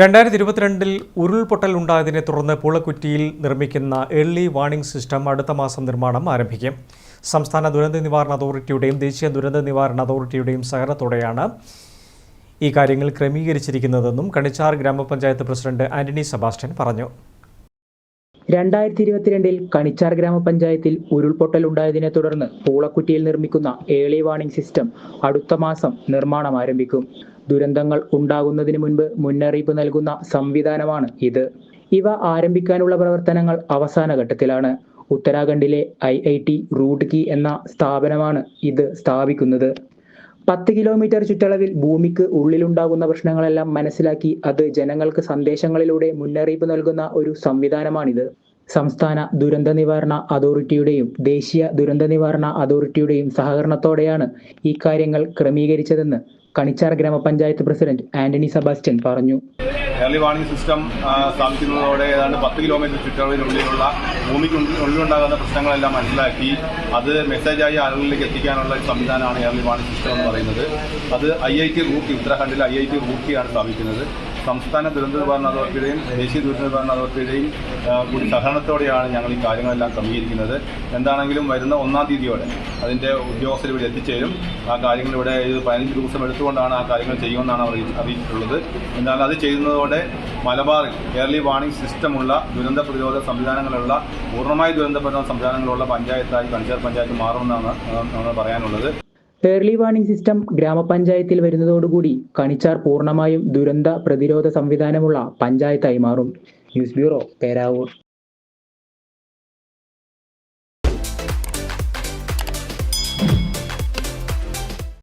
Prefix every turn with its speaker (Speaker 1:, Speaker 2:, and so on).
Speaker 1: രണ്ടായിരത്തി ഇരുപത്തിരണ്ടിൽ ഉരുൾപൊട്ടൽ ഉണ്ടായതിനെ തുടർന്ന് പൂളക്കുറ്റിയിൽ നിർമ്മിക്കുന്ന ഏർലി വാർണിംഗ് സിസ്റ്റം അടുത്ത മാസം നിർമ്മാണം ആരംഭിക്കും. സംസ്ഥാന ദുരന്ത നിവാരണ അതോറിറ്റിയുടെയും ദേശീയ ദുരന്ത നിവാരണ അതോറിറ്റിയുടെയും സഹകരണത്തോടെയാണ് ഈ കാര്യങ്ങൾ ക്രമീകരിച്ചിരിക്കുന്നതെന്നും കണിച്ചാർ ഗ്രാമപഞ്ചായത്ത് പ്രസിഡന്റ് ആന്റണി സെബാസ്റ്റ്യൻ പറഞ്ഞു.
Speaker 2: രണ്ടായിരത്തി ഇരുപത്തിരണ്ടിൽ കണിച്ചാർ ഗ്രാമപഞ്ചായത്തിൽ ഉരുൾപൊട്ടൽ ഉണ്ടായതിനെ തുടർന്ന് പൂളക്കുറ്റിയിൽ നിർമ്മിക്കുന്ന ഏളി വാണിംഗ് സിസ്റ്റം അടുത്ത മാസം നിർമ്മാണം ആരംഭിക്കും. ദുരന്തങ്ങൾ ഉണ്ടാകുന്നതിന് മുൻപ് മുന്നറിയിപ്പ് നൽകുന്ന സംവിധാനമാണ് ഇത്. ഇവ ആരംഭിക്കാനുള്ള പ്രവർത്തനങ്ങൾ അവസാന ഘട്ടത്തിലാണ്. ഉത്തരാഖണ്ഡിലെ ഐ ഐ ടി റൂട്ട്കി എന്ന സ്ഥാപനമാണ് ഇത് സ്ഥാപിക്കുന്നത്. പത്ത് കിലോമീറ്റർ ചുറ്റളവിൽ ഭൂമിക്ക് ഉള്ളിലുണ്ടാകുന്ന പ്രശ്നങ്ങളെല്ലാം മനസ്സിലാക്കി അത് ജനങ്ങൾക്ക് സന്ദേശങ്ങളിലൂടെ മുന്നറിയിപ്പ് നൽകുന്ന ഒരു സംവിധാനമാണിത്. സംസ്ഥാന ദുരന്ത നിവാരണ അതോറിറ്റിയുടെയും ദേശീയ ദുരന്ത നിവാരണ അതോറിറ്റിയുടെയും സഹകരണത്തോടെയാണ് ഈ കാര്യങ്ങൾ ക്രമീകരിച്ചതെന്ന് കണിച്ചാർ ഗ്രാമപഞ്ചായത്ത് പ്രസിഡന്റ് ആന്റണി സെബാസ്റ്റ്യൻ പറഞ്ഞു.
Speaker 3: ഏർലി വാർണിംഗ് സിസ്റ്റം സ്ഥാപിക്കുന്നതോടെ ഏതാണ്ട് പത്ത് കിലോമീറ്റർ ചുറ്റളവിനുള്ളിലുള്ള ഭൂമിക്ക് ഉള്ളിലുണ്ടാകുന്ന പ്രശ്നങ്ങളെല്ലാം മനസ്സിലാക്കി അത് മെസ്സേജായി ആളുകളിലേക്ക് എത്തിക്കാനുള്ള ഒരു സംവിധാനമാണ് ഏർലി വാർണിംഗ് സിസ്റ്റം എന്ന് പറയുന്നത്. അത് ഐ ഐ ടി റൂക്കി ഉത്തരാഖണ്ഡിലെ ഐ ഐ ടി റൂക്കിയാണ് സ്ഥാപിക്കുന്നത്. സംസ്ഥാന ദുരന്ത നിവാരണ അതോറിറ്റിയുടെയും ദേശീയ ദുരന്ത നിവാരണ അതോറിറ്റിയുടെയും കൂടി സഹകരണത്തോടെയാണ് ഞങ്ങൾ ഈ കാര്യങ്ങളെല്ലാം ക്രമീകരിക്കുന്നത്. എന്താണെങ്കിലും വരുന്ന ഒന്നാം തീയതിയോടെ അതിന്റെ ഉദ്യോഗസ്ഥർ ഇവിടെ എത്തിച്ചേരും. ആ കാര്യങ്ങൾ ഇവിടെ ഇത് പതിനഞ്ച് ദിവസം എടുത്തുകൊണ്ടാണ് ആ കാര്യങ്ങൾ ചെയ്യുമെന്നാണ് അവർ അറിയിച്ചിട്ടുള്ളത്. എന്നാൽ അത് ചെയ്യുന്നതോടെ മലബാറിൽ എയർലി വാർണിംഗ് സിസ്റ്റമുള്ള ദുരന്ത പ്രതിരോധ സംവിധാനങ്ങളുള്ള പൂർണമായി ദുരന്ത പ്രതിരോധ സംവിധാനങ്ങളുള്ള പഞ്ചായത്തായി കണിച്ചാർ പഞ്ചായത്ത് മാറുമെന്നാണ് പറയാനുള്ളത്.
Speaker 2: ഏർലി വാർണിംഗ് സിസ്റ്റം ഗ്രാമപഞ്ചായത്തിൽ വരുന്നതോടുകൂടി കണിച്ചാർ പൂർണമായും ദുരന്ത പ്രതിരോധ സംവിധാനമുള്ള പഞ്ചായത്തായി മാറും. News bureau Peravoor.